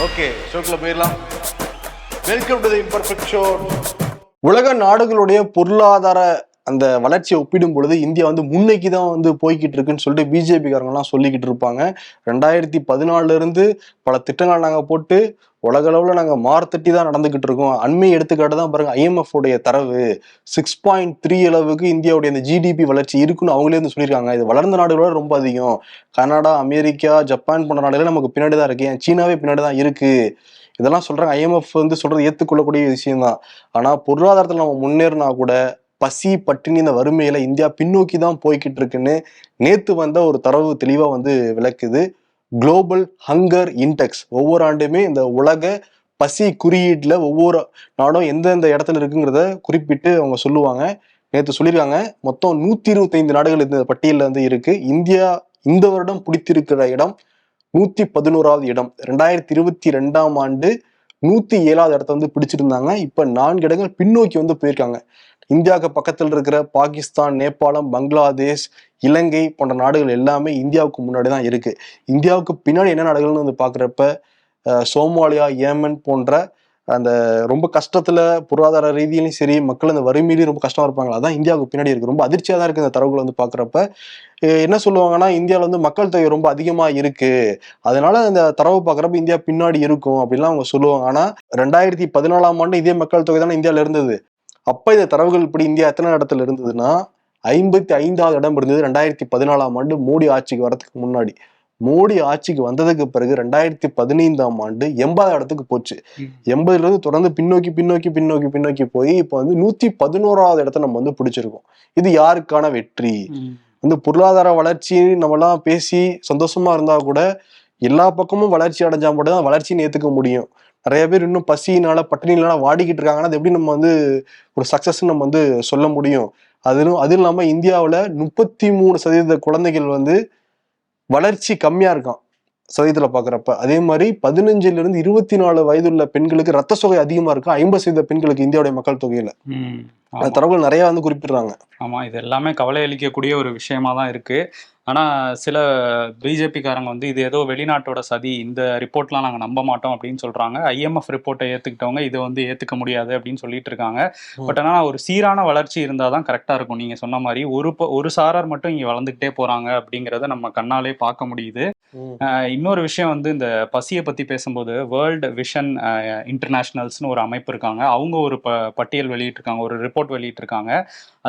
Okay ஷோக்கில் போயிடலாம். Welcome to the imperfect show உலக நாடுகளுடைய பொருளாதார அந்த வளர்ச்சியை ஒப்பிடும் பொழுது இந்தியா வந்து முன்னைக்கு தான் வந்து போய்கிட்டு இருக்குன்னு சொல்லிட்டு பிஜேபிக்காரங்கெல்லாம் சொல்லிக்கிட்டு இருப்பாங்க. ரெண்டாயிரத்தி பதினாலுல இருந்து பல திட்டங்கள் நாங்கள் போட்டு உலக அளவில் நாங்கள் மார்த்தட்டி தான் நடந்துகிட்டு இருக்கோம். அண்மை எடுத்துக்காட்டு தான் பாருங்க ஐஎம்எஃப் உடைய தரவு. சிக்ஸ் பாயிண்ட் த்ரீ அளவுக்கு இந்தியாவுடைய இந்த ஜிடிபி வளர்ச்சி இருக்குன்னு அவங்களே வந்து சொல்லியிருக்காங்க. இது வளர்ந்த நாடுகளோட ரொம்ப அதிகம். கனடா அமெரிக்கா ஜப்பான் போன்ற நாடுகள் நமக்கு பின்னாடி தான் இருக்கு. ஏன் சீனாவே பின்னாடி தான் இருக்கு. இதெல்லாம் சொல்றாங்க. ஐஎம்எஃப் வந்து சொல்றது ஏத்துக்கொள்ளக்கூடிய விஷயம் தான் ஆனா பொருளாதாரத்துல நம்ம முன்னேறினா கூட பசி பட்டினி இந்த வறுமையில இந்தியா பின்னோக்கி தான் போய்கிட்டு இருக்குன்னு நேத்து வந்த ஒரு தரவு தெளிவா வந்து விளக்குது. குளோபல் ஹங்கர் இன்டெக்ஸ் ஒவ்வொரு ஆண்டுமே இந்த உலக பசி குறியீட்டில் ஒவ்வொரு நாடும் எந்தெந்த இடத்துல இருக்குங்கிறத குறிப்பிட்டு அவங்க சொல்லுவாங்க. நேற்று சொல்லியிருக்காங்க. மொத்தம் நூற்றி இருபத்தைந்து நாடுகள் இந்த பட்டியலில் வந்து இருக்கு. இந்தியா இந்த வருடம் பிடித்திருக்கிற இடம் நூற்றி பதினோராவது இடம். ரெண்டாயிரத்தி இருபத்தி ரெண்டாம் ஆண்டு நூற்றி ஏழாவது இடத்த வந்து பிடிச்சிருந்தாங்க. இப்போ நான்கு இடங்கள் பின்னோக்கி வந்து போயிருக்காங்க. இந்தியாவுக்கு பக்கத்தில் இருக்கிற பாகிஸ்தான் நேபாளம் பங்களாதேஷ் இலங்கை போன்ற நாடுகள் எல்லாமே இந்தியாவுக்கு முன்னாடி தான் இருக்குது இந்தியாவுக்கு பின்னாடி என்ன நாடுகள்னு வந்து பார்க்குறப்ப சோமாலியா ஏமன் போன்ற அந்த ரொம்ப கஷ்டத்தில் பொருளாதார ரீதியிலையும் சரி மக்கள் அந்த வறுமையிலையும் ரொம்ப கஷ்டமாக இருப்பாங்க. அதான் இந்தியாவுக்கு பின்னாடி இருக்குது ரொம்ப அதிர்ச்சியாக தான் இருக்குது இந்த தரவுகள் வந்து பார்க்குறப்ப. என்ன சொல்லுவாங்கன்னா இந்தியாவில் வந்து மக்கள் தொகை ரொம்ப அதிகமாக இருக்கு. அதனால இந்த தரவு பார்க்குறப்ப இந்தியா பின்னாடி இருக்கும் அப்படின்லாம் அவங்க சொல்லுவாங்க. ஆனால் ரெண்டாயிரத்தி பதினாலாம் ஆண்டு இதே மக்கள் தொகை தானே இந்தியாவில் இருந்தது. அப்ப இந்த தரவுகள் இப்படி இந்தியா எத்தனை இடத்துல இருந்ததுன்னா ஐம்பத்தி ஐந்தாவது இடம் இருந்தது ரெண்டாயிரத்தி பதினாலாம் ஆண்டு மோடி ஆட்சிக்கு வரதுக்கு முன்னாடி. மோடி ஆட்சிக்கு வந்ததுக்கு பிறகு ரெண்டாயிரத்தி பதினைந்தாம் ஆண்டு எண்பதாவது இடத்துக்கு போச்சு. எண்பதுல இருந்து தொடர்ந்து பின்னோக்கி பின்னோக்கி பின்னோக்கி பின்னோக்கி போய் இப்போ வந்து நூத்தி பதினோராவது இடத்த நம்ம வந்து பிடிச்சிருக்கோம். இது யாருக்கான வெற்றி? வந்து பொருளாதார வளர்ச்சி நம்மலாம் பேசி சந்தோஷமா இருந்தா கூட எல்லா பக்கமும் வளர்ச்சி அடைஞ்சா மட்டும் தான் வளர்ச்சின்னு ஏத்துக்க முடியும். நிறைய பேர் இன்னும் பசியினால பட்டினினால வாடிக்கிட்டு இருக்காங்கன்னா அது எப்படி நம்ம வந்து ஒரு சக்சஸ் நம்ம வந்து சொல்ல முடியும்? அதிலும் அது இல்லாம இந்தியாவுல முப்பத்தி மூணு சதவீத குழந்தைகள் வந்து வளர்ச்சி கம்மியா இருக்கான் சதவீதத்துல பாக்குறப்ப. அதே மாதிரி பதினஞ்சுல இருந்து இருபத்தி நாலு வயதுள்ள பெண்களுக்கு ரத்த சோகை அதிகமா இருக்கு? ஐம்பது சதவீத பெண்களுக்கு இந்தியாவுடைய மக்கள் தொகையில. தரவுகள் நிறைய வந்து குறிப்பிடுறாங்க. ஆமா இது எல்லாமே கவலை அளிக்கக்கூடிய ஒரு விஷயமா தான் இருக்கு. ஆனா சில பிஜேபிக்காரங்க வந்து இது ஏதோ வெளிநாட்டோட சதி இந்த ரிப்போர்ட்லாம் நாங்க நம்ப மாட்டோம் அப்படின்னு சொல்றாங்க. ஐஎம்எஃப் ரிப்போர்ட்டை ஏத்துக்கிட்டவங்க இதை வந்து ஏத்துக்க முடியாது அப்படின்னு சொல்லிட்டு இருக்காங்க. பட் ஆனா ஒரு சீரான வளர்ச்சி இருந்தாதான் தான் கரெக்டா இருக்கும். நீங்க சொன்ன மாதிரி ஒரு ஒரு சாரார் மட்டும் இங்க வளர்ந்துகிட்டே போறாங்க அப்படிங்கறத நம்ம கண்ணாலே பார்க்க முடியுது. இன்னொரு விஷயம் வந்து இந்த பசியை பத்தி பேசும்போது வேர்ல்டு விஷன் இன்டர்நேஷனல்ஸ்னு ஒரு அமைப்பு இருக்காங்க. அவங்க ஒரு ப பட்டியல் வெளியிட்டிருக்காங்க ஒரு ரிப்போர்ட் வெளியிட்டிருக்காங்க.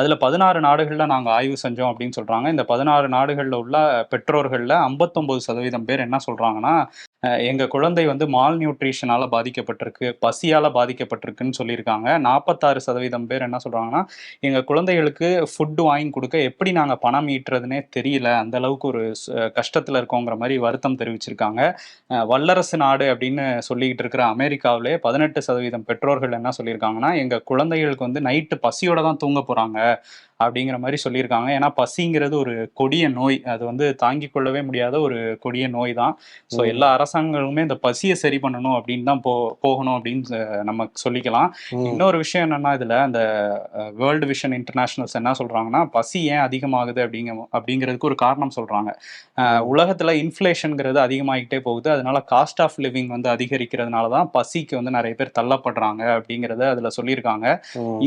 அதுல பதினாறு நாடுகள்ல நாங்க ஆய்வு செஞ்சோம் அப்படின்னு சொல்றாங்க. இந்த பதினாறு நாடுகள்ல உள்ள பெற்றோர்கள்ல ஐம்பத்தொன்பது சதவீதம் பேர் என்ன சொல்றாங்கன்னா அஹ் எங்க குழந்தை வந்து மால் நியூட்ரிஷனால பாதிக்கப்பட்டிருக்கு பசியால பாதிக்கப்பட்டிருக்குன்னு சொல்லியிருக்காங்க. நாற்பத்தாறு சதவீதம் பேர் என்ன சொல்றாங்கன்னா எங்க குழந்தைகளுக்கு ஃபுட் வாங்கி கொடுக்க எப்படி நாங்க பணம் ஈட்டுறதுனே தெரியல. அந்த அளவுக்கு ஒரு கஷ்டத்துல இருக்கோங்கிற மாதிரி வருத்தம் தெரிவிச்சிருக்காங்க. வல்லரசு நாடு அப்படின்னு சொல்லிக்கிட்டு இருக்கிற அமெரிக்காவிலே பதினெட்டு சதவீதம் பெற்றோர்கள் என்ன சொல்லியிருக்காங்கன்னா எங்க குழந்தைகளுக்கு வந்து நைட்டு பசியோட தான் தூங்க போறாங்க அப்படிங்கிற மாதிரி சொல்லியிருக்காங்க. ஏன்னா பசிங்கிறது ஒரு கொடிய நோய். அது வந்து தாங்கிக் கொள்ளவே முடியாத ஒரு கொடிய நோய் தான். ஸோ. எல்லா அரசாங்கங்களுமே இந்த பசியை சரி பண்ணணும் அப்படின்னு தான் போ போகணும் அப்படின்னு நம்ம சொல்லிக்கலாம். இன்னொரு விஷயம் என்னன்னா இதுல அந்த வேர்ல்டு விஷன் இன்டர்நேஷனல்ஸ் என்ன சொல்றாங்கன்னா பசி ஏன் அதிகமாகுது அப்படிங்க அப்படிங்கிறதுக்கு ஒரு காரணம் சொல்றாங்க. உலகத்துல இன்ஃப்ளேஷனுங்கிறது அதிகமாகிட்டே போகுது. அதனால காஸ்ட் ஆஃப் லிவிங் வந்து அதிகரிக்கிறதுனால தான் பசிக்கு வந்து நிறைய பேர் தள்ளப்படுறாங்க அப்படிங்கிறத அதுல சொல்லியிருக்காங்க.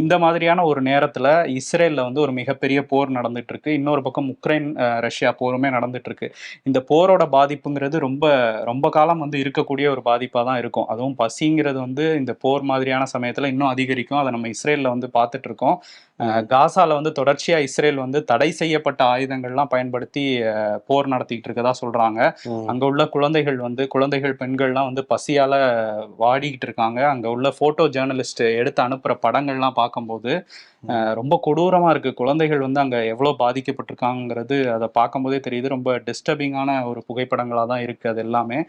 இந்த மாதிரியான ஒரு நேரத்துல இஸ்ரேல்ல வந்து ஒரு மிகப்பெரிய போர் நடந்துட்டு இருக்கு இன்னொரு பக்கம் உக்ரைன் ரஷ்யா போருமே நடந்துட்டு இருக்கு இந்த போரோட பாதிப்புங்கிறது ரொம்ப ரொம்ப காலம் வந்து இருக்கக்கூடிய ஒரு பாதிப்பாக தான் இருக்கும். அதுவும் பசிங்கிறது வந்து இந்த போர் மாதிரியான சமயத்தில் இன்னும் அதிகரிக்கும். அதை நம்ம இஸ்ரேலில் வந்து பார்த்துட்டு காசால வந்து தொடர்ச்சியா இஸ்ரேல் வந்து தடை செய்யப்பட்ட ஆயுதங்கள்லாம் பயன்படுத்தி போர் நடத்திட்டு இருக்கதா சொல்றாங்க. ம். அங்க உள்ள குழந்தைகள் வந்து குழந்தைகள் பெண்கள்லாம் வந்து பசியால வாடிக்கிட்டு இருக்காங்க. அங்க உள்ள போட்டோ ஜேர்னலிஸ்ட் எடுத்து அனுப்புற படங்கள்லாம் பார்க்கும்போது ரொம்ப கொடூரமா இருக்கு. குழந்தைகள் வந்து அங்க எவ்வளவு பாதிக்கப்பட்டிருக்காங்கிறது அதை பார்க்கும்போதே தெரியுது. ரொம்ப டிஸ்டர்பிங்கான ஒரு புகைப்படங்களா தான் இருக்கு அது எல்லாமே.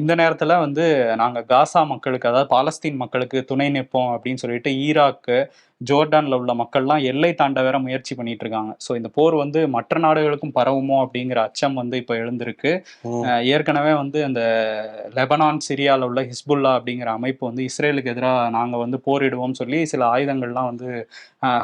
இந்த நேரத்துல வந்து நாங்க காசா மக்களுக்கு அதாவது பாலஸ்தீன் மக்களுக்கு துணை நிற்போம் அப்படின்னு சொல்லிட்டு ஈராக்கு ஜோர்டான்ல உள்ள மக்கள்லாம் எல்லை தாண்ட வேற முயற்சி பண்ணிட்டு இருக்காங்க ஸோ இந்த போர் வந்து மற்ற நாடுகளுக்கும் பரவுமோ அப்படிங்கிற அச்சம் வந்து இப்போ எழுந்திருக்கு. ஏற்கனவே வந்து அந்த லெபனான் சிரியால உள்ள ஹிஸ்புல்லா அப்படிங்கிற அமைப்பு வந்து இஸ்ரேலுக்கு எதிராக நாங்கள் வந்து போரிடுவோம் சொல்லி சில ஆயுதங்கள்லாம் வந்து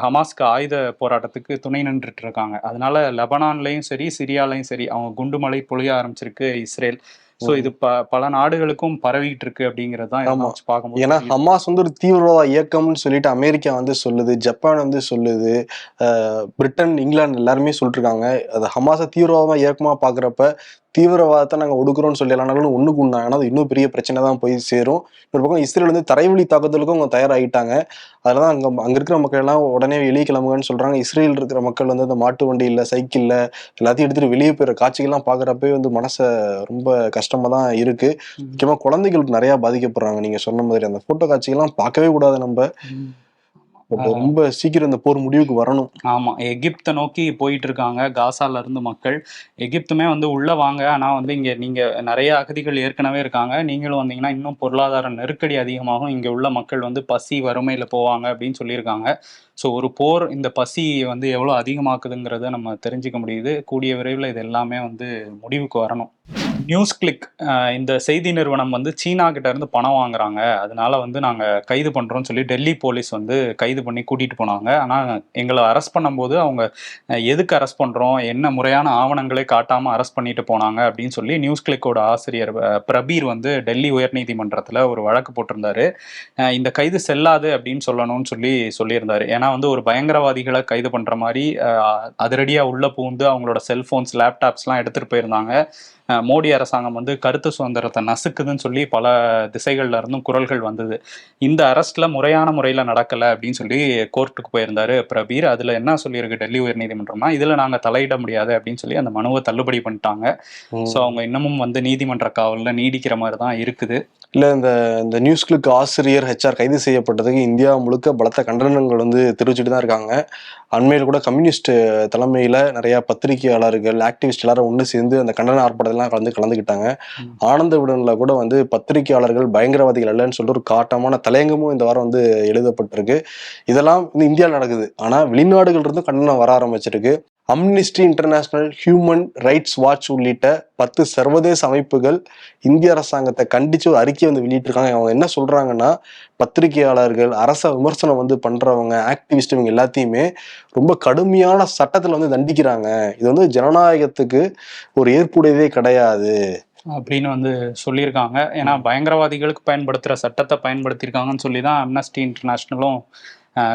ஹமாஸ்க்கு ஆயுத போராட்டத்துக்கு துணை நின்றுட்டு இருக்காங்க அதனால லெபனான்லயும் சரி சிரியாலையும் சரி அவங்க குண்டுமலை பொழிய ஆரம்பிச்சிருக்கு இஸ்ரேல். ஸோ இது ப பல நாடுகளுக்கும் பரவிட்டு இருக்கு அப்படிங்கிறது தான் ஆமா. வச்சு பார்க்கும்போது ஏன்னா. ஹமாஸ் வந்து ஒரு தீவிரவாத இயக்கம்னு சொல்லிட்டு அமெரிக்கா வந்து சொல்லுது ஜப்பான் வந்து சொல்லுது பிரிட்டன் இங்கிலாந்து எல்லாருமே சொல்லிட்டு இருக்காங்க அது ஹமாஸை தீவிரவாதமா இயக்கமா பாக்குறப்ப தீவிரவாதத்தை நாங்க ஒடுக்குறோம்னு சொல்லி எல்லாரும் ஒண்ணுக்கு உண்டாங்கன்னா அது இன்னும் பெரிய பிரச்சனை தான் போய் சேரும். இன்னொரு பக்கம் இஸ்ரேல் வந்து தரைவழி தாக்குதலுக்கும் அவங்க தயாராகிட்டாங்க அதனால அங்க அங்க இருக்கிற மக்கள் எல்லாம் உடனே வெளியே கிளம்புங்கன்னு சொல்றாங்க. இஸ்ரேல் இருக்கிற மக்கள் வந்து அந்த மாட்டு வண்டி இல்ல சைக்கிள்ல எல்லாத்தையும் எடுத்துட்டு வெளியே போயிற காட்சிகள்லாம் பாக்குறப்பவே வந்து மனசை ரொம்ப கஷ்டமா தான் இருக்கு. ம். முக்கியமா குழந்தைகளுக்கு நிறைய பாதிக்கப்படுறாங்க. நீங்க சொன்ன மாதிரி அந்த போட்டோ காட்சிகள்லாம் பார்க்கவே கூடாது நம்ம. ரொம்ப சீக்கிரம் இந்த போர் முடிவுக்கு வரணும். ஆமா. எகிப்தை நோக்கி போயிட்டு இருக்காங்க காசால இருந்து மக்கள். எகிப்துமே வந்து உள்ள வாங்க. ஆனா வந்து இங்க நீங்க நிறைய அகதிகள் ஏற்கனவே இருக்காங்க. நீங்களும் வந்தீங்கன்னா இன்னும் பொருளாதார நெருக்கடி அதிகமாகும். இங்க உள்ள மக்கள் வந்து பசி வறுமையில போவாங்க அப்படின்னு சொல்லியிருக்காங்க. ஸோ ஒரு போர் இந்த பசி வந்து எவ்வளவு அதிகமாக்குதுங்கிறத நம்ம தெரிஞ்சுக்க முடியுது. கூடிய விரைவில் இது எல்லாமே வந்து முடிவுக்கு வரணும். நியூஸ் கிளிக் இந்த செய்தி நிறுவனம் வந்து சீனா கிட்ட இருந்து பணம் வாங்குறாங்க. அதனால வந்து நாங்க கைது பண்றோம்னு சொல்லி டெல்லி போலீஸ் வந்து கைது பண்ணி கூட்டிட்டு போனாங்க. ஆனா எங்களை அரெஸ்ட் பண்ணும்போது அவங்க எதுக்கு அரெஸ்ட் பண்றோம்? என்ன முறையான ஆவணங்களை காட்டாம அரெஸ்ட் பண்ணிட்டு போனாங்க? அப்படின்னு சொல்லி நியூஸ் கிளிக்கோட ஆசிரியர் பிரபீர் வந்து டெல்லி உயர்நீதிமன்றத்துல ஒரு வழக்கு போட்டிருந்தாரு. இந்த கைது செல்லாது அப்படின்னு சொல்லணும்னு சொல்லி சொல்லியிருந்தாரு. ஏன்னா வந்து ஒரு பயங்கரவாதிகளை கைது பண்ற மாதிரி அதிரடியாக அதிரடியா உள்ள பூந்து அவங்களோட செல்போன்ஸ் லேப்டாப்ஸ்லாம் எடுத்துட்டு போயிருந்தாங்க. மோடி அரசாங்கம் வந்து கருத்து சுதந்திரத்தை நசுக்குதுன்னு சொல்லி பல திசைகள்ல இருந்தும் குரல்கள் வந்தது. இந்த அரெஸ்ட்ல முறையான முறையில நடக்கல அப்படின்னு சொல்லி கோர்ட்டுக்கு போயிருந்தாரு பிரபீர். அதுல என்ன சொல்லியிருக்கு டெல்லி உயர்நீதிமன்றம்னா இதுல நாங்க தலையிட முடியாது அப்படின்னு சொல்லி அந்த மனுவை தள்ளுபடி பண்ணிட்டாங்க. ஸோ அவங்க இன்னமும் வந்து நீதிமன்ற காவல்ல நீடிக்கிற மாதிரி தான் இருக்குது. இல்ல இந்த இந்த நியூஸ் கிளிக் ஆசிரியர் ஹெச்ஆர் கைது செய்யப்பட்டதுக்கு இந்தியா முழுக்க பலத்த கண்டனங்கள் வந்து தெரிவிச்சுட்டு தான் இருக்காங்க. அண்மையில் கூட கம்யூனிஸ்ட் தலைமையில நிறைய பத்திரிகையாளர்கள் ஆக்டிவிஸ்ட் எல்லாரும் ஒன்று சேர்ந்து அந்த கண்டன ஆர்ப்பாட்டத்தெல்லாம் கலந்து கலந்துக்கிட்டாங்க. ஆனந்த விடனில் கூட வந்து பத்திரிகையாளர்கள் பயங்கரவாதிகள் அல்லன்னு சொல்லிட்டு ஒரு காட்டமான தலையங்கமும் இந்த வாரம் வந்து எழுதப்பட்டிருக்கு. இதெல்லாம் வந்து இந்தியாவில் நடக்குது. ஆனா வெளிநாடுகள் இருந்தும் கண்டனம் வர ஆரம்பிச்சிருக்கு. Amnesty International Human Rights Watch உள்ளிட்ட பத்து சர்வதேச அமைப்புகள் இந்திய அரசாங்கத்தை கண்டித்து ஒரு அறிக்கை வந்து வெளியிட்டிருக்காங்க. அவங்க என்ன சொல்கிறாங்கன்னா பத்திரிகையாளர்கள் அரச விமர்சனம் வந்து பண்ணுறவங்க ஆக்டிவிஸ்ட் இவங்க எல்லாத்தையுமே ரொம்ப கடுமையான சட்டத்தில் வந்து தண்டிக்கிறாங்க. இது வந்து ஜனநாயகத்துக்கு ஒரு ஏற்புடையதே கிடையாது. அப்படின்னு வந்து சொல்லியிருக்காங்க. ஏன்னா பயங்கரவாதிகளுக்கு பயன்படுத்துகிற சட்டத்தை பயன்படுத்தியிருக்காங்கன்னு சொல்லி தான் அம்னஸ்டி இன்டர்நேஷ்னலும்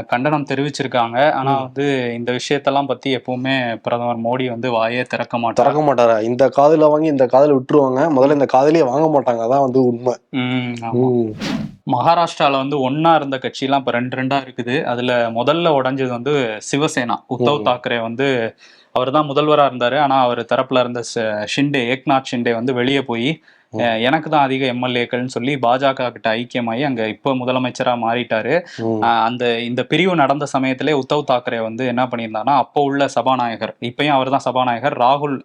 கண்டனம் தெரிவிச்சிருக்காங்க. ஆனா. வந்து இந்த விஷயத்தெல்லாம் பத்தி எப்பவுமே பிரதமர் மோடி வந்து வாயே திறக்க மாட்டார். திறக்க மாட்டாரா? இந்த காதுல வாங்கி இந்த காதுல விட்டுருவாங்க. முதல்ல இந்த காதுலயே வாங்க மாட்டாங்க. அதான் வந்து உண்மை. மகாராஷ்டிரால வந்து ஒண்ணா இருந்த கட்சியெல்லாம் இப்ப ரெண்டு ரெண்டா இருக்குது. அதுல முதல்ல உடைஞ்சது வந்து சிவசேனா. உத்தவ். தாக்கரே வந்து அவர் தான் முதல்வரா இருந்தாரு. ஆனா அவர் தரப்புல இருந்த ஷிண்டே ஏக்நாத் ஷிண்டே வந்து வெளியே போய் எனக்கு தான் அதிக எம்எல்ஏக்கள்னு சொல்லி பாஜக கிட்ட ஐக்கியமாகி அங்க இப்போ முதலமைச்சரா மாறிட்டாரு. அந்த இந்த பிரிவு நடந்த சமயத்திலே உத்தவ் தாக்கரே வந்து என்ன பண்ணியிருந்தாருன்னா அப்போ உள்ள சபாநாயகர் இப்பயும் அவர் தான் சபாநாயகர் ராகுல்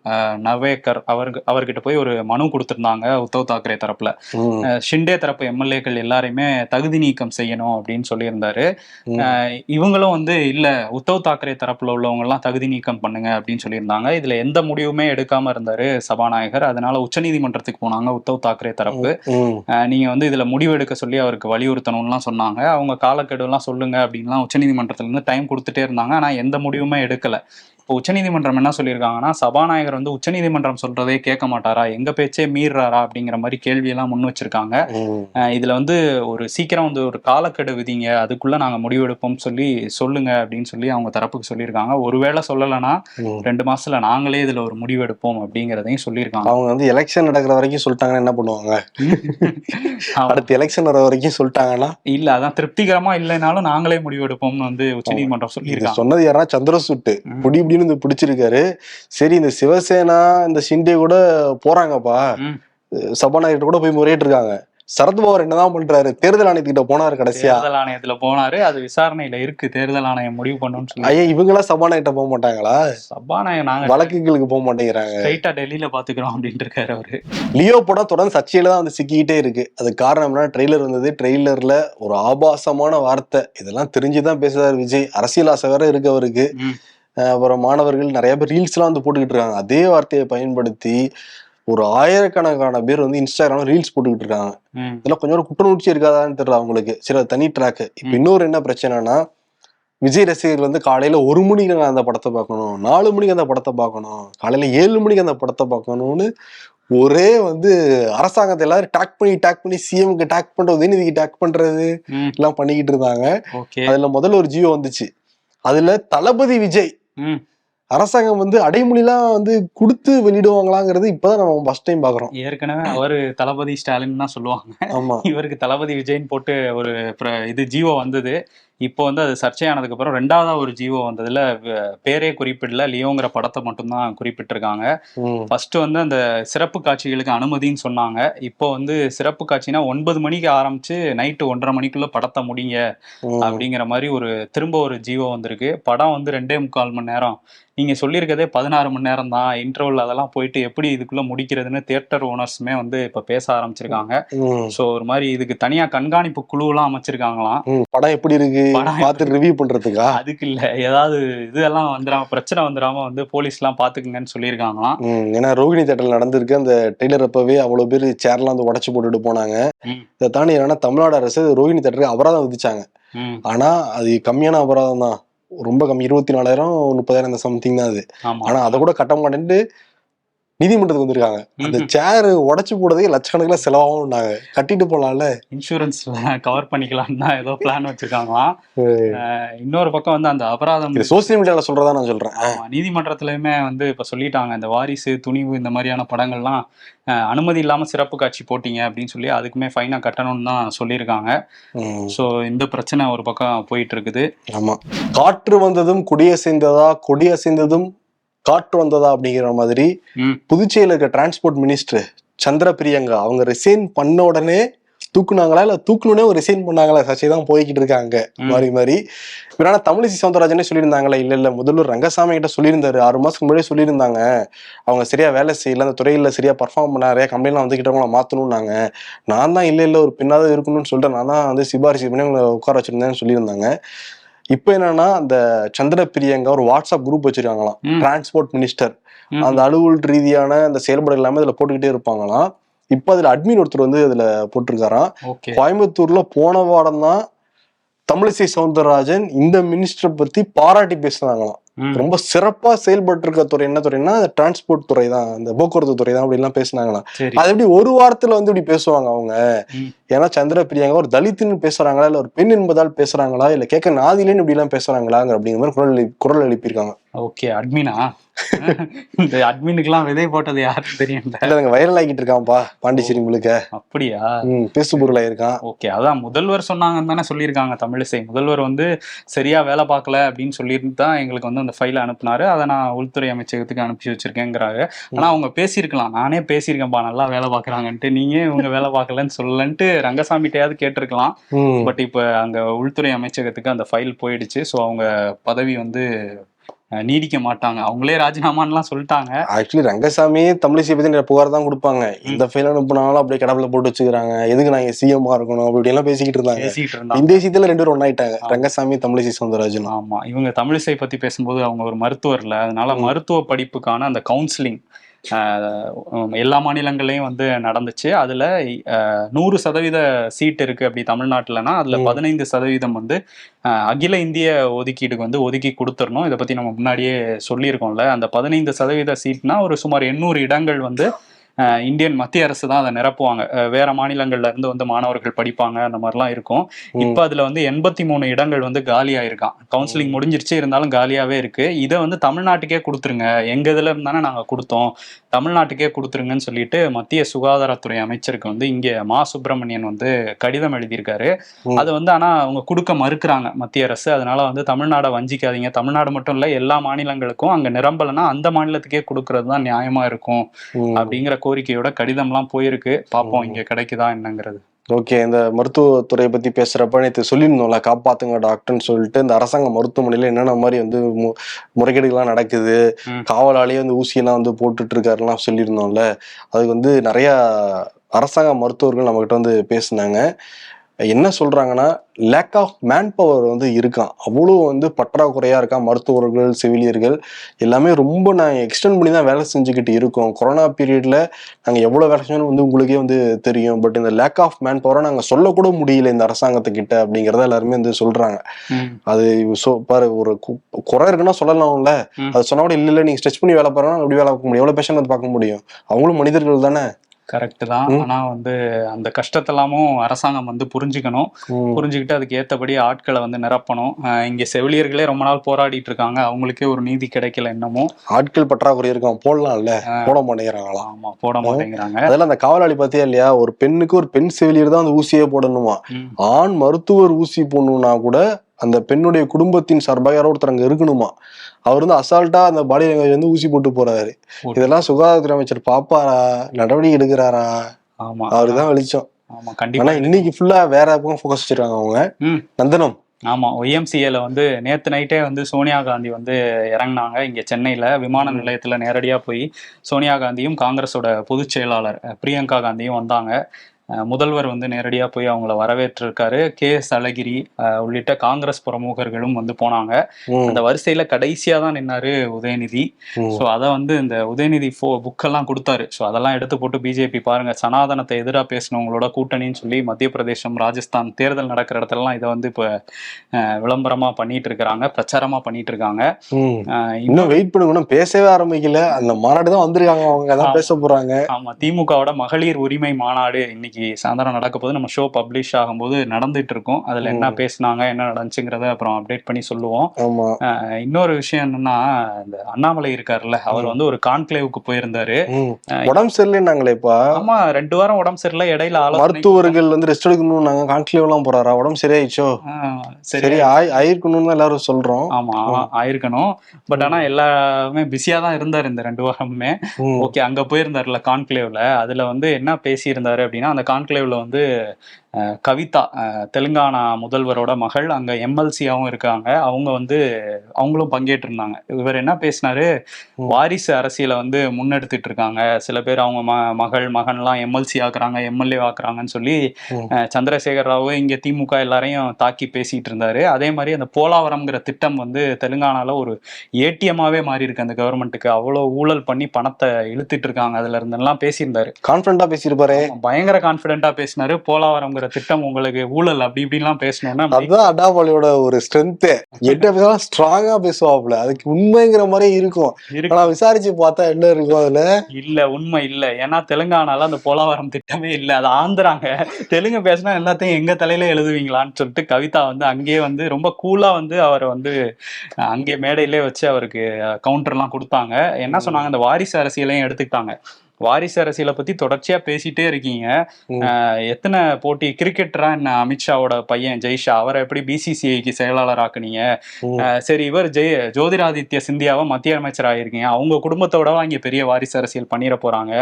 நவேக்கர் அவருக்கு அவர்கிட்ட போய் ஒரு மனு கொடுத்திருந்தாங்க உத்தவ் தாக்கரே தரப்புல. ஷிண்டே தரப்பு எம்எல்ஏக்கள் எல்லாரையுமே தகுதி நீக்கம் செய்யணும் அப்படின்னு சொல்லியிருந்தாரு. இவங்களும் வந்து இல்ல உத்தவ் தாக்கரே தரப்புல உள்ளவங்க எல்லாம் தகுதி நீக்கம் பண்ணுங்க அப்படின்னு சொல்லியிருந்தாங்க. இதுல எந்த முடிவுமே எடுக்காம இருந்தாரு சபாநாயகர். அதனால உச்சநீதிமன்றத்துக்கு போனாங்க. உத்தவ் தாக்கரே தரப்பு. நீங்க வந்து இதுல முடிவு எடுக்க சொல்லி அவருக்கு வலியுறுத்தணும்லாம் சொன்னாங்க. அவங்க காலக்கெடுலாம் சொல்லுங்க அப்படின்லாம் உச்சநீதிமன்றத்துல இருந்து டைம் கொடுத்துட்டே இருந்தாங்க. ஆனா எந்த முடிவுமே எடுக்கல. இப்போ உச்சநீதிமன்றம் என்ன சொல்லியிருக்காங்கன்னா சபாநாயகர் வந்து உச்சநீதிமன்றம் சொல்றதே கேட்க மாட்டாரா? எங்க பேச்சே மீறாரா அப்படிங்கிற மாதிரி கேள்வியெல்லாம் முன் வச்சிருக்காங்க. இதுல வந்து ஒரு சீக்கிரம் வந்து ஒரு காலக்கெடு விதிங்க அதுக்குள்ள நாங்க முடிவெடுப்போம் சொல்லி சொல்லுங்க அப்படின்னு சொல்லி அவங்க தரப்புக்கு சொல்லியிருக்காங்க. ஒருவேளை சொல்லலைன்னா. ரெண்டு மாசத்துல நாங்களே இதுல ஒரு முடிவெடுப்போம் அப்படிங்கிறதையும் சொல்லியிருக்காங்க. அவங்க வந்து எலெக்ஷன் நடக்கிற வரைக்கும் சொல்லிட்டாங்கன்னா என்ன பண்ணுவாங்க. அடுத்து எலெக்ஷன் வர வரைக்கும் சொல்லிட்டாங்கன்னா? இல்ல அதான் திருப்திகரமா இல்லைனாலும் நாங்களே முடிவெடுப்போம்னு வந்து உச்சநீதிமன்றம் சொல்லியிருக்காங்க. சொன்னது யாரா சந்திரசூட்டு. ம். வந்து பிடிச்சிருக்காரு. சரி இந்த சிவசேனா இந்த ஷிண்டே கூட போறாங்கப்பா. ம். சபாநாயகர்கிட்ட கூட போய் முறையிட்டு இருக்காங்க சரத்பவார் என்னதான் பண்றாரு? தேர்தல் ஆணையத்துக்கிட்ட போனாரு கடைசியா. தேர்தல் ஆணையத்துல போனாரு. அது விசாரணையில இருக்கு. தேர்தல் ஆணையம் முடிவு பண்ணும்னு சொல்லி. ஐயா இவங்கெல்லாம் சபாநாயகர்கிட்ட போக மாட்டாங்களா? சபாநாயகர் நாங்க வழக்குகளுக்கு போக மாட்டேங்கிறாங்க. ஸ்ட்ரைட்டா டெல்லியில பாத்துக்கிறோம் அப்படின்ட்டு இருக்காரு அவரு. லியோ படம் தொடர்ந்து சர்ச்சையில தான் வந்து சிக்கிக்கிட்டே இருக்கு. அது காரணம் என்ன ட்ரெய்லர் வந்தது ட்ரெய்லர்ல ஒரு ஆபாசமான வார்த்தை. இதெல்லாம் தெரிஞ்சுதான் பேசுறாரு விஜய். அரசியல் ஆசை வேற இருக்கு அவருக்கு. அப்புறம் மாணவர்கள் நிறைய பேர் ரீல்ஸ் எல்லாம் வந்து போட்டுக்கிட்டு இருக்காங்க. அதே வார்த்தையை பயன்படுத்தி ஒரு ஆயிரக்கணக்கான பேர் வந்து இன்ஸ்டாகிராம்ல ரீல்ஸ் போட்டுக்கிட்டு இருக்காங்க. இதெல்லாம் கொஞ்சம் கூட குற்றநுணர்ச்சி இருக்காதான்னு தெரியல அவங்களுக்கு. சரி அது தனி ட்ராக் இப்ப. இன்னொரு என்ன பிரச்சனைனா விஜய் ரசிகர்கள் வந்து காலையில ஒரு மணிக்கு அந்த படத்தை பார்க்கணும் நாலு மணிக்கு அந்த படத்தை பார்க்கணும் காலையில ஏழு மணிக்கு அந்த படத்தை பார்க்கணும்னு ஒரே வந்து அரசாங்கத்தை எல்லாரும் டாக் பண்ணி டாக் பண்ணி சிஎம்க்கு டாக் பண்றது உதயநிதிக்கு டாக் பண்றது எல்லாம் பண்ணிக்கிட்டு இருந்தாங்க. அதுல முதல்ல ஒரு ஜியோ வந்துச்சு. அதுல தளபதி விஜய் அரசாங்கம் வந்து அடைமொழிலாம் வந்து கொடுத்து வெளியிடுவாங்களாங்கிறது இப்பதான் நம்ம ஃபர்ஸ்ட் டைம் பாக்குறோம். ஏற்கனவே அவரு தளபதி ஸ்டாலின் தான் சொல்லுவாங்க. ஆமா. இவருக்கு தளபதி விஜய்னு போட்டு ஒரு இது ஜீவோ வந்தது. இப்போ வந்து அது சர்ச்சையானதுக்கு அப்புறம் ரெண்டாவதா ஒரு ஜீவோ வந்ததுல பேரே குறிப்பிடல. லியோங்கிற படத்தை மட்டும்தான் குறிப்பிட்டிருக்காங்க. ஃபர்ஸ்ட் வந்து அந்த சிறப்பு காட்சிகளுக்கு அனுமதின்னு சொன்னாங்க. இப்போ வந்து சிறப்பு காட்சினா ஒன்பது மணிக்கு ஆரம்பிச்சு நைட்டு ஒன்றரை மணிக்குள்ள படத்தை முடிங்க. அப்படிங்கிற மாதிரி ஒரு திரும்ப ஒரு ஜீவோ வந்திருக்கு. படம் வந்து ரெண்டே முக்கால் மணி நேரம். நீங்க சொல்லியிருக்கதே பதினாறு மணி நேரம் தான். இன்டர்வல் அதெல்லாம் போயிட்டு எப்படி இதுக்குள்ள முடிக்கிறதுன்னு தியேட்டர் ஓனர்ஸுமே வந்து இப்ப பேச ஆரம்பிச்சிருக்காங்க. ஸோ ஒரு மாதிரி இதுக்கு தனியா கண்காணிப்பு குழுவெல்லாம் அமைச்சிருக்காங்களாம். படம் எப்படி இருக்கு? பார்த்து ரிவ்யூ பண்றதுக்கா? அதுக்கு இல்ல. ஏதாவது இதெல்லாம் வந்துடாம பிரச்சனை வந்துடாம வந்து போலீஸ் எல்லாம் பாத்துக்குங்கன்னு சொல்லியிருக்காங்களாம். ஏன்னா ரோகிணி தேட்டர்ல நடந்திருக்கு. அந்த டெய்லர் அப்பவே அவ்வளவு பேர் சேர்லாம் வந்து உடைச்சு போட்டுட்டு போனாங்க. இதை தாண்டி என்னன்னா தமிழ்நாடு அரசு ரோகிணி தேட்டருக்கு அபராதம் விதிச்சாங்க. ஆனா அது கம்மியான அபராதம் தான். ரொம்ப கம்மி இருபத்தி நாலாயிரம் முப்பதாயிரம் இந்த சம்திங் தான் அது. ஆனா அதை கூட கட்ட மாட்டேன்ட்டு நீதிமன்றத்துக்கு வந்திருக்காங்க. அந்த. சேர் உடைச்சு போடுறதே லட்சக்கணக்கில் செலவாகும்னாங்க. கட்டிட்டு போலாம்ல. இன்சூரன்ஸ்ல கவர் பண்ணிக்கலாம்னு தான் ஏதோ பிளான் வச்சிருக்காங்களாம். இன்னொரு பக்கம் வந்து அந்த அபராதம் சோசியல் மீடியால சொல்றதா நான் சொல்றேன். நீதிமன்றத்திலயுமே வந்து இப்ப சொல்லிட்டாங்க. இந்த வாரிசு துணிவு இந்த மாதிரியான படங்கள்லாம் அனுமதி இல்லாம சிறப்பு காட்சி போட்டீங்க அப்படின்னு சொல்லி அதுக்குமே ஃபைனா கட்டணும்னு தான் சொல்லியிருக்காங்க. ஸோ இந்த பிரச்சனை ஒரு பக்கம் போயிட்டு இருக்குது. ஆமா. காற்று வந்ததும் கொடியசைந்ததா கொடியசைந்ததும் காற்று வந்ததா அப்படிங்கிற மாதிரி. புதுச்சேரியில இருக்க டிரான்ஸ்போர்ட் மினிஸ்டர் சந்திர பிரியங்கா அவங்க ரிசைன் பண்ண உடனே தூக்குனாங்களா? இல்ல தூக்கணுனே ஒரு ரிசைன் பண்ணாங்களா? சர்ச்சை தான் போய்கிட்டு இருக்காங்க. மாறி மாறி. ஆனா தமிழிசை சவுந்தரராஜனே சொல்லியிருந்தாங்களே இல்ல இல்ல முதல்வர் ரங்கசாமி கிட்ட சொல்லியிருந்தாரு. ஆறு மாசத்துக்கு முன்னாடியே சொல்லியிருந்தாங்க. அவங்க சரியா வேலை செய்யல. அந்த துறையில சரியா பர்ஃபார்ம் பண்ண நிறைய கம்பெனிலாம் வந்துகிட்டவங்கள மாத்தணும்னாங்க. நான் தான் இல்ல இல்ல ஒரு பின்னாவது இருக்கணும்னு சொல்லிட்டு நான் தான் வந்து சிபாரிசு பண்ணி அவங்களை உட்கார வச்சிருந்தேன்னு சொல்லியிருந்தாங்க. இப்போ என்னன்னா அந்த சந்திர பிரியங்கா ஒரு வாட்ஸ்அப் குரூப் வச்சிருக்காங்களாம். Transport minister. அந்த அலுவல் ரீதியான அந்த செயல்பாடு எல்லாமே இதுல போட்டுக்கிட்டே இருப்பாங்களாம் இப்போ அதுல அட்மின் ஒருத்தர் வந்து அதுல போட்டிருக்காராம் கோயம்புத்தூர்ல போன வாரம் தான் தமிழிசை சவுந்தரராஜன் இந்த மினிஸ்டரை பத்தி பாராட்டி பேசுனாங்களாம். ரொம்ப சிறப்பா செயல்பட்டு இருக்க துறை என்ன துறைன்னா டிரான்ஸ்போர்ட் துறை தான் இந்த போக்குவரத்து துறை தான் அப்படிலாம் பேசுனாங்களாம். சரி. அது எப்படி ஒரு வாரத்துல வந்து இப்படி பேசுவாங்க அவங்க. ஏன்னா சந்திர பிரியாங்க ஒரு தலித்துன்னு பேசுறாங்களா? இல்ல ஒரு பெண் என்பதால் பேசுறாங்களா? இல்ல கேட்க நாதிலேன்னு இப்படி எல்லாம் பேசுறாங்களாங்க அப்படிங்கிற மாதிரி குரல் குரல் எழுப்பியிருக்காங்க ஓகே அட்மினா? இந்த அட்மினுக்குலாம் விதை போட்டது யாருன்னு தெரியல இல்ல அவங்க வைரல் ஆகிட்டு இருக்கான்ப்பா பாண்டிச்சேரி முழுக்க. அப்படியா? பேசு பொருள் ஆயிருக்கான் ஓகே அதான் முதல்வர் சொன்னாங்கன்னு தானே சொல்லியிருக்காங்க தமிழிசை. முதல்வர் வந்து சரியா வேலை பார்க்கல அப்படின்னு சொல்லிட்டு தான் எங்களுக்கு வந்து அந்த ஃபைலை அனுப்புனாரு. அதை நான் உள்துறை அமைச்சகத்துக்கு அனுப்பி வச்சிருக்கேங்கிறாங்க ஆனா அவங்க பேசியிருக்கலாம். நானே பேசியிருக்கேன்ப்பா நல்லா வேலை பார்க்கறாங்கன்ட்டு. நீங்க இவங்க வேலை பார்க்கலன்னு சொல்லலன்ட்டு ரங்கசாமிட்டையாவது கேட்டிருக்கலாம். பட் இப்போ அங்க உள்துறை அமைச்சகத்துக்கு அந்த ஃபைல் போயிடுச்சு. ஸோ அவங்க பதவி வந்து நீடிக்க மாட்டாங்க. அவங்களே ராஜினாமான்லாம் சொல்லிட்டாங்க. ஆக்சுவலி ரங்கசாமியே தமிழிசை பத்தி நிறைய புகார் தான் கொடுப்பாங்க. இந்த ஃபைல் அனுப்புனாலும் அப்படியே கடவுள போட்டு வச்சுக்கிறாங்க. எதுக்கு நாங்க சிஎம்மா இருக்கணும்? அப்படி எல்லாம் பேசிக்கிட்டு இருந்தாங்க. இருந்தாங்க. இந்த விஷயத்துல ரெண்டு பேரும் ஒன்னாயிட்டாங்க. ரங்கசாமி தமிழிசை சவுந்தரராஜன். ஆமா. இவங்க தமிழிசை பத்தி பேசும்போது அவங்க ஒரு மருத்துவர்ல அதனால மருத்துவ படிப்புக்கான அந்த கவுன்சிலிங் எல்லா மாநிலங்கள்லயும் வந்து நடந்துச்சு. அதுல நூறு சதவீத சீட் இருக்கு அப்படி தமிழ்நாட்டுலனா அதுல. பதினைந்து சதவீதம் வந்து அகில இந்திய ஒதுக்கீடுக்கு வந்து ஒதுக்கி கொடுத்துடணும். இதை பத்தி நம்ம முன்னாடியே சொல்லியிருக்கோம்ல. அந்த பதினைந்து சதவீத சீட்னா ஒரு சுமார் எண்ணூறு இடங்கள் வந்து இந்தியன் மத்திய அரசு தான் அதை நிரப்புவாங்க. வேற மாநிலங்கள்ல இருந்து வந்து மாணவர்கள் படிப்பாங்க அந்த மாதிரிலாம் இருக்கும். இப்ப அதுல வந்து எண்பத்தி மூணு இடங்கள் வந்து காலியா இருக்கான் கவுன்சிலிங் முடிஞ்சிருச்சு இருந்தாலும் காலியாவே இருக்கு. இதை வந்து தமிழ்நாட்டுக்கே கொடுத்துருங்க. எங்க இதுல இருந்தானே நாங்க கொடுத்தோம். தமிழ்நாட்டுக்கே கொடுத்துருங்கன்னு சொல்லிட்டு மத்திய சுகாதாரத்துறை அமைச்சருக்கு வந்து இங்க மா. சுப்பிரமணியன் வந்து கடிதம் எழுதியிருக்காரு. அது வந்து ஆனா அவங்க கொடுக்க மறுக்கிறாங்க மத்திய அரசு. அதனால வந்து தமிழ்நாடை வஞ்சிக்காதீங்க. தமிழ்நாடு மட்டும் இல்ல எல்லா மாநிலங்களுக்கும் அங்க நிரம்பலன்னா அந்த மாநிலத்துக்கே கொடுக்கறது தான் நியாயமா இருக்கும். அப்படிங்கிற கோரிக்கையோட கடிதம்லாம் போயிருக்கு. பார்ப்போம் இங்க கிடைக்குதா என்னங்கிறது. ஓகே இந்த மருத்துவத்துறையை பத்தி பேசுறப்ப நேற்று சொல்லியிருந்தோம்ல காப்பாத்துங்க டாக்டர்னு சொல்லிட்டு இந்த அரசாங்க மருத்துவமனையில என்னென்ன மாதிரி வந்து மு- முறைகேடுகள்லாம் நடக்குது ம். காவலாளியே வந்து ஊசியெல்லாம் வந்து போட்டுட்டு இருக்காருலாம் சொல்லியிருந்தோம்ல அதுக்கு வந்து நிறைய அரசாங்க மருத்துவர்கள் நம்மகிட்ட வந்து பேசினாங்க. என்ன சொல்றாங்கன்னா லேக் ஆஃப் மேன் பவர் வந்து இருக்கான் அவ்வளோ வந்து பற்றாக்குறையா இருக்கான் மருத்துவர்கள் செவிலியர்கள் எல்லாமே ரொம்ப நான் எக்ஸ்டெண்ட் பண்ணி தான் வேலை செஞ்சுக்கிட்டு இருக்கோம். கொரோனா பீரியட்ல நாங்க எவ்வளவு வேலை செஞ்சோம்னு வந்து உங்களுக்கே வந்து தெரியும். பட் இந்த லேக் ஆஃப் மேன் பவரை நாங்க சொல்லக்கூட முடியல இந்த அரசாங்கத்துக்கிட்ட அப்படிங்கறத எல்லாருமே வந்து சொல்றாங்க. ம். அது so பாரு ஒரு குறை இருக்குன்னா சொல்லலாம்ல. அது சொன்னா கூட இல்ல இல்ல நீங்க ஸ்ட்ரெச் பண்ணி வேலை பாருங்க. அப்படி வேலை பார்க்க முடியும். எவ்வளவு பேஷண்ட் வந்து பார்க்க முடியும்? அவங்களும் மனிதர்கள் தானே. கரெக்ட் தான். ஆனா வந்து அந்த கஷ்டத்தெல்லாமும் அரசாங்கம் வந்து புரிஞ்சுக்கணும். புரிஞ்சுக்கிட்டு அதுக்கு ஏத்தபடி ஆட்களை வந்து நிரப்பணும். இங்க செவிலியர்களே ரொம்ப நாள் போராடிட்டு இருக்காங்க. அவங்களுக்கே ஒரு நீதி கிடைக்கல இன்னமும். ஆட்கள் பற்றாக்குறை இருக்கும். போடலாம்ல. போட மாட்டேங்கிறாங்களாம். ஆமா போட மாட்டேங்கிறாங்க. அதெல்லாம் அந்த காவலாளி பார்த்தியா இல்லையா? ஒரு பெண்ணுக்கு ஒரு பெண் செவிலியர் தான் அந்த ஊசியே போடணுமா. ஆண் மருத்துவர் ஊசி போடணும்னா கூட அந்த பெண்ணுடைய குடும்பத்தின் சார்பாக யாரோ ஒருத்தர் அங்க இருக்கணுமா? அவர் வந்து அசால்ட்டா அந்த பாடி லாங்குவேஜ் வந்து ஊசி போட்டு போறாரு. இதெல்லாம் சுகாதாரத்துறை அமைச்சர் பாப்பாரா? நடவடிக்கை எடுக்கிறாரா? ஆமா. அவருதான் வெளிச்சம். ஆமா ஆனா கண்டிப்பா இன்னைக்கு ஃபுல்லா வேற பக்கம் ஃபோக்கஸ் வச்சிருக்காங்க அவங்க. நந்தனம். ஆமா ஒய்எம்சிஏல வந்து நேத்து நைட்டே வந்து சோனியா காந்தி வந்து இறங்குனாங்க. இங்க சென்னையில விமான நிலையத்துல நேரடியா போய் சோனியா காந்தியும் காங்கிரஸோட பொதுச் செயலாளர் பிரியங்கா காந்தியும் வந்தாங்க. முதல்வர் வந்து நேரடியா போய் அவங்கள வரவேற்றிருக்காரு. கே. எஸ். அழகிரி உள்ளிட்ட காங்கிரஸ் பிரமுகர்களும் வந்து போனாங்க. அந்த வரிசையில கடைசியா தான் நின்னாரு உதயநிதி. ஸோ அதை வந்து இந்த உதயநிதி ஃபோ புக்கெல்லாம் கொடுத்தாரு. ஸோ அதெல்லாம் எடுத்து போட்டு பிஜேபி பாருங்க சனாதனத்தை எதிராக பேசினவங்களோட கூட்டணின்னு சொல்லி மத்திய பிரதேசம் ராஜஸ்தான் தேர்தல் நடக்கிற இடத்துலலாம் இதை வந்து இப்போ விளம்பரமா பண்ணிட்டு இருக்கிறாங்க பிரச்சாரமா பண்ணிட்டு இருக்காங்க. இன்னும் வெயிட் பண்ணுங்க பேசவே ஆரம்பிக்கல. அந்த மாநாடு தான் வந்திருக்காங்க அவங்க அதான் பேச போறாங்க. ஆமா திமுகவோட மகளிர் உரிமை மாநாடு இன்னைக்கு சாயந்தரம் நடக்க போது நம்ம ஷோ பப்ளிஷ் ஆகும்போது நடந்துட்டு இருக்கோம் அதுல என்ன பேசுனாங்க என்ன நடந்துச்சுங்கிறத அப்புறம் அப்டேட் பண்ணி சொல்லுவோம். இன்னொரு விஷயம் என்னன்னா இந்த அண்ணாமலை இருக்காருல்ல அவர் வந்து ஒரு கான்க்ளேவுக்கு போயிருந்தாரு. உடம்பு சரியில்லைன்னாங்களேப்பா ஆமா ரெண்டு வாரம் உடம்பு சரியில்லை. இடையில மருத்துவர்கள் வந்து ரெஸ்ட் எடுக்கணும் நாங்க கான்க்ளேவ் எல்லாம் போறாரா? உடம்பு சரியாயிச்சோ சரி. சரி ஆய் ஆயிருக்கணும்னு எல்லாரும் சொல்றோம். ஆமா ஆயிருக்கணும். பட் ஆனா எல்லாமே பிஸியா தான் இருந்தாரு இந்த ரெண்டு வாரமுமே. ஓகே அங்க போயிருந்தாருல கான்க்ளேவ்ல. அதுல வந்து என்ன பேசியிருந்தாரு அப்படின்னா அந்த கான்க்ளேவ்ல வந்து கவிதா தெலுங்கானா முதல்வரோட மகள் அங்க எம்எல்சியாவும் இருக்காங்க. அவங்க வந்து அவங்களும் பங்கேற்றிருந்தாங்க. இவர் என்ன பேசினாரு. வாரிசு அரசியலை வந்து முன்னெடுத்துட்டு இருக்காங்க சில பேர் அவங்க ம மகள் மகன்லாம் எம்எல்சி ஆக்குறாங்க எம்எல்ஏ ஆக்குறாங்கன்னு சொல்லி சந்திரசேகர் ராவ் இங்க திமுக எல்லாரையும் தாக்கி பேசிட்டு இருந்தாரு அதே மாதிரி அந்த போலாவரம்ங்கிற திட்டம் வந்து தெலுங்கானால ஒரு ஏடிஎம்மாவே மாறி இருக்கு அந்த கவர்மெண்ட்டுக்கு. அவ்வளவு ஊழல் பண்ணி பணத்தை இழுத்துட்டு இருக்காங்க அதுல இருந்தெல்லாம் பேசியிருந்தாரு. கான்பிடண்டா பேசியிருப்பாரு. பயங்கர கான்பிடென்ட்டா பேசினாரு. போலாவரம்ங்கிற திட்டம் உங்களுக்கு ஊழல் அப்படி இப்படிலாம் பேசணும்னா அதுதான் அடாபாலியோட ஒரு ஸ்ட்ரென்த் என்ன பேசலாம் ஸ்ட்ராங்கா பேசுவாப்ல அதுக்கு உண்மைங்கிற மாதிரியே இருக்கும். இருக்கு. ஆனா விசாரிச்சு பார்த்தா என்ன இருக்கும் அதுல? இல்ல உண்மை இல்ல. ஏன்னா தெலுங்கானால அந்த போலாவரம் திட்டமே இல்ல. அது ஆந்திராங்க. தெலுங்கு பேசினா எல்லாத்தையும் எங்க தலையில எழுதுவீங்களான்னு சொல்லிட்டு கவிதா வந்து அங்கேயே வந்து ரொம்ப கூலா வந்து அவரை வந்து அங்கே மேடையிலே வச்சு அவருக்கு கவுண்டர்லாம் கொடுத்தாங்க. என்ன சொன்னாங்க? இந்த வாரிசு அரசியலையும் எடுத்துக்கிட்டாங்க. வாரிசு அரசியலை பத்தி தொடர்ச்சியா பேசிட்டே இருக்கீங்க. எத்தனை போட்டி கிரிக்கெட்டரா என்ன அமித்ஷாவோட பையன் ஜெய்ஷா? அவரை எப்படி பிசிசிஐக்கு செயலாளர் ஆக்குனீங்க சரி இவர் ஜெய ஜோதிராதித்ய சிந்தியாவை மத்திய அமைச்சர் ஆயிருக்கீங்க அவங்க குடும்பத்தோட இங்க பெரிய வாரிசு அரசியல் பண்ணிட போறாங்க.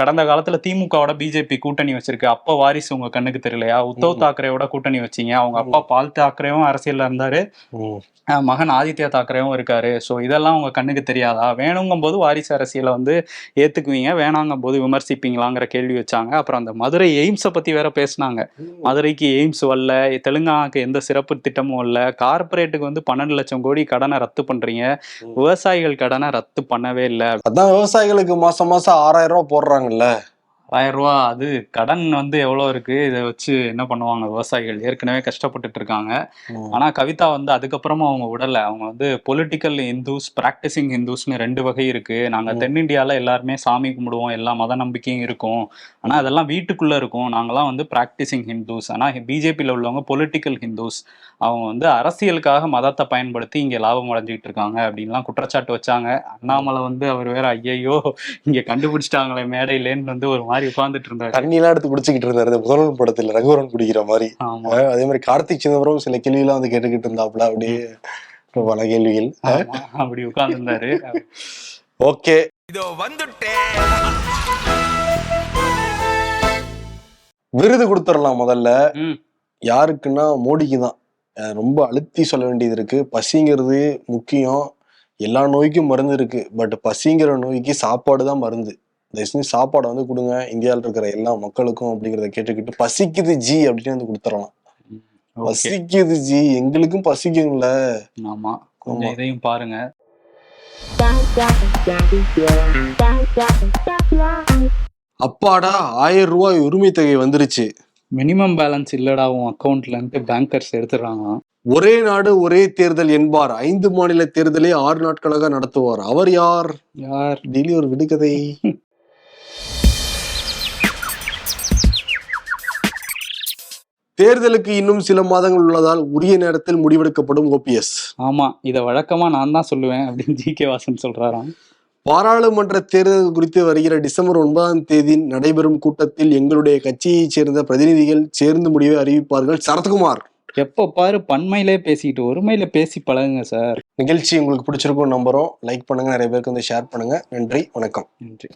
கடந்த காலத்துல திமுகவோட பிஜேபி கூட்டணி வச்சிருக்கு. அப்ப வாரிசு உங்க கண்ணுக்கு தெரியலையா? உத்தவ் தாக்கரேவோட கூட்டணி வச்சீங்க. அவங்க அப்பா பால் தாக்கரேவும் அரசியல்ல இருந்தாரு. மகன் ஆதித்யா தாக்கரேவும் இருக்காரு. ஸோ இதெல்லாம் உங்க கண்ணுக்கு தெரியாதா? வேணுங்கும் போது வாரிசு அரசியலை வந்து ஏத்துக்குவீங்க. வேணாங்கும் போது விமர்சிப்பீங்களாங்கிற கேள்வி வச்சாங்க. அப்புறம் அந்த மதுரை எய்ம்ஸை பத்தி வேற பேசினாங்க. மதுரைக்கு எய்ம்ஸ் வரல தெலுங்கானாக்கு எந்த சிறப்பு திட்டமும் இல்ல. கார்ப்பரேட்டுக்கு வந்து பன்னெண்டு லட்சம் கோடி கடனை ரத்து பண்றீங்க. விவசாயிகள் கடனை ரத்து பண்ணவே இல்லை. அதான் விவசாயிகளுக்கு மாசம் மாசம் ஆறாயிரம் ரூபாய் போடுறாங்கல்ல. ஆயிரம் ரூபா அது கடன் வந்து எவ்வளோ இருக்கு? இதை வச்சு என்ன பண்ணுவாங்க விவசாயிகள்? ஏற்கனவே கஷ்டப்பட்டுட்டு இருக்காங்க. ஆனா கவிதா வந்து அதுக்கப்புறமா அவங்க விடல. அவங்க வந்து பொலிட்டிக்கல் ஹிந்துஸ் பிராக்டிசிங் ஹிந்துஸ்னு ரெண்டு வகை இருக்கு. நாங்க. தென்னிந்தியால எல்லாருமே சாமி கும்பிடுவோம். எல்லா மத நம்பிக்கையும் இருக்கும். ஆனா அதெல்லாம் வீட்டுக்குள்ள இருக்கும். நாங்கெல்லாம் வந்து பிராக்டிசிங் ஹிந்துஸ் ஆனா பிஜேபியில் உள்ளவங்க பொலிட்டிக்கல் ஹிந்துஸ் அவங்க வந்து அரசியலுக்காக மதத்தை பயன்படுத்தி இங்க லாபம் அடைஞ்சிட்டு இருக்காங்க அப்படின்லாம் குற்றச்சாட்டு வச்சாங்க. அண்ணாமலை வந்து அவர் வேற ஐயையோ இங்க கண்டுபிடிச்சிட்டாங்களே மேடையிலேன்னு வந்து ஒரு மாதிரி உட்கார்ந்துட்டு இருந்தாரு. தண்ணி எல்லாம் எடுத்து குடிச்சுக்கிட்டு இருந்தாரு. இந்த முதல்வன் படத்துல ரகுவரன் குடிக்கிற மாதிரி. அதே மாதிரி கார்த்திக் சிதம்பரம் சில கேள்வியெல்லாம் வந்து கேட்டுக்கிட்டு இருந்தாப்புல. அப்படியே பல கேள்விகள். அப்படி உட்கார்ந்துருந்தாரு. ஓகே. இதோ வந்துட்டேன் விருது கொடுத்துடலாம் முதல்ல. யாருக்குன்னா மோடிக்கு தான். ரொம்ப அழுத்தி சொல்ல வேண்டியது இருக்கு. பசிங்கிறது முக்கியம். எல்லா நோய்க்கும் மருந்து இருக்கு. பட் பசிங்கிற நோய்க்கு சாப்பாடு தான் மருந்து. தயவு செஞ்சு சாப்பாடை வந்து கொடுங்க. இந்தியாவில் இருக்கிற எல்லா மக்களுக்கும் அப்படிங்கிறத கேட்டுக்கிட்டு பசிக்குது ஜி அப்படின்னு வந்து கொடுத்துடலாம். பசிக்குது ஜி. எங்களுக்கும் பசிக்கும்ல. ஆமா. கொஞ்சம். இதையும் பாருங்க. அப்பாடா ஆயிரம் ரூபாய் உரிமை தொகை வந்துருச்சு. மினிமம் பேலன்ஸ் இல்லடா உன் அக்கௌண்ட்லன்ட்டு பேங்கர்ஸ் எடுத்துடுறாங்க. ஒரே நாடு ஒரே தேர்தல் என்பார். ஐந்து மாநில தேர்தலை ஆறு நாட்களாக நடத்துவார். அவர் யார்? யார்? டெய்லி ஒரு விடுகதை. தேர்தலுக்கு இன்னும் சில மாதங்கள் உள்ளதால் உரிய நேரத்தில் முடிவெடுக்கப்படும் ஓபிஎஸ் ஆமா இத வழக்கமா நான் தான் சொல்லுவேன் அப்படின்னு ஜி. கே. வாசன் சொல்றாராம். பாராளுமன்ற தேர்தல் குறித்து வருகிற டிசம்பர் ஒன்பதாம் தேதி நடைபெறும் கூட்டத்தில் எங்களுடைய கட்சியைச் சேர்ந்த பிரதிநிதிகள் சேர்ந்து முடிவை அறிவிப்பார்கள். சரத்குமார். எப்போ பாரு பன்மையிலே பேசிக்கிட்டு ஒருமையில பேசி பழகுங்க சார். நிகழ்ச்சி உங்களுக்கு பிடிச்சிருக்கும் நம்புறோம். லைக் பண்ணுங்க நிறைய பேருக்கு வந்து ஷேர் பண்ணுங்க. நன்றி வணக்கம். நன்றி.